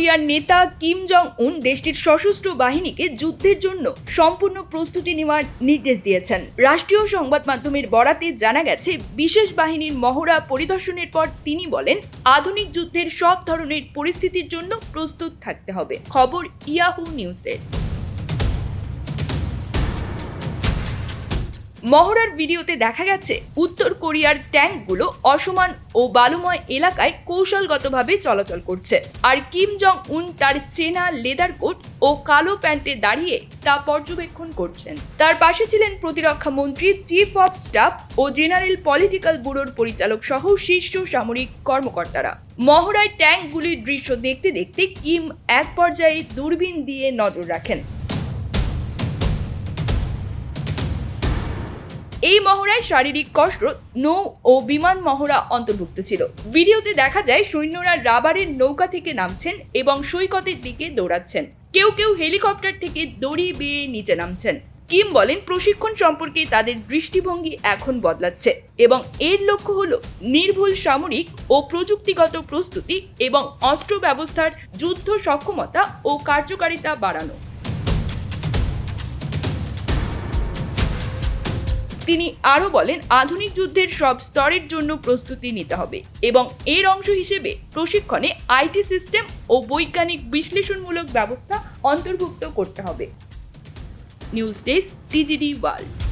কোরিয়ার নেতা Kim Jong উন দেশটির সশস্ত্র বাহিনীকে যুদ্ধের জন্য সম্পূর্ণ প্রস্তুতি নেওয়ার নির্দেশ দিয়েছেন। রাষ্ট্রীয় সংবাদ মাধ্যমের বরাতে জানা গেছে, বিশেষ বাহিনীর মহড়া পরিদর্শনের পর তিনি বলেন, আধুনিক যুদ্ধের সব ধরনের পরিস্থিতির জন্য প্রস্তুত থাকতে হবে। খবর ইয়াহু নিউজের। মহড়ার ভিডিওতে দেখা গেছে, উত্তর কোরিয়ার ট্যাঙ্কগুলো অসমান ও বালুময় এলাকায় কৌশলগতভাবে চলাচল করছে। আর কিম জং উন তার চেনা লেদার কোট ও কালো প্যান্টে দাঁড়িয়ে তা পর্যবেক্ষণ করছেন। তার পাশে ছিলেন প্রতিরক্ষা মন্ত্রী, চিফ অফ স্টাফ ও জেনারেল পলিটিক্যাল ব্যুরোর পরিচালক সহ শীর্ষ সামরিক কর্মকর্তারা। মহড়ায় ট্যাঙ্কগুলির দৃশ্য দেখতে দেখতে কিম এক পর্যায়ে দূরবীন দিয়ে নজর রাখেন। এই মহড়ায় শারীরিক কসরত নৌ ও বিমান মহড়া অন্তর্ভুক্ত ছিল। ভিডিওতে দেখা যায়, সৈন্যরা রাবারের নৌকা থেকে নামছেন এবং সৈকতের দিকে দৌড়াচ্ছেন। কেউ কেউ হেলিকপ্টার থেকে দড়ি বেয়ে নিচে নামছেন। কিম বলেন, প্রশিক্ষণ সম্পর্কে তাদের দৃষ্টিভঙ্গি এখন বদলাচ্ছে এবং এর লক্ষ্য হল নির্ভুল সামরিক ও প্রযুক্তিগত প্রস্তুতি এবং অস্ত্র ব্যবস্থার যুদ্ধ সক্ষমতা ও কার্যকারিতা বাড়ানো। তিনি আরও বলেন, আধুনিক যুদ্ধের সব স্তরের জন্য প্রস্তুতি নিতে হবে এবং এর অংশ হিসেবে প্রশিক্ষণে আইটি সিস্টেম ও বৈজ্ঞানিক বিশ্লেষণমূলক ব্যবস্থা অন্তর্ভুক্ত করতে হবে। News desk TGD world.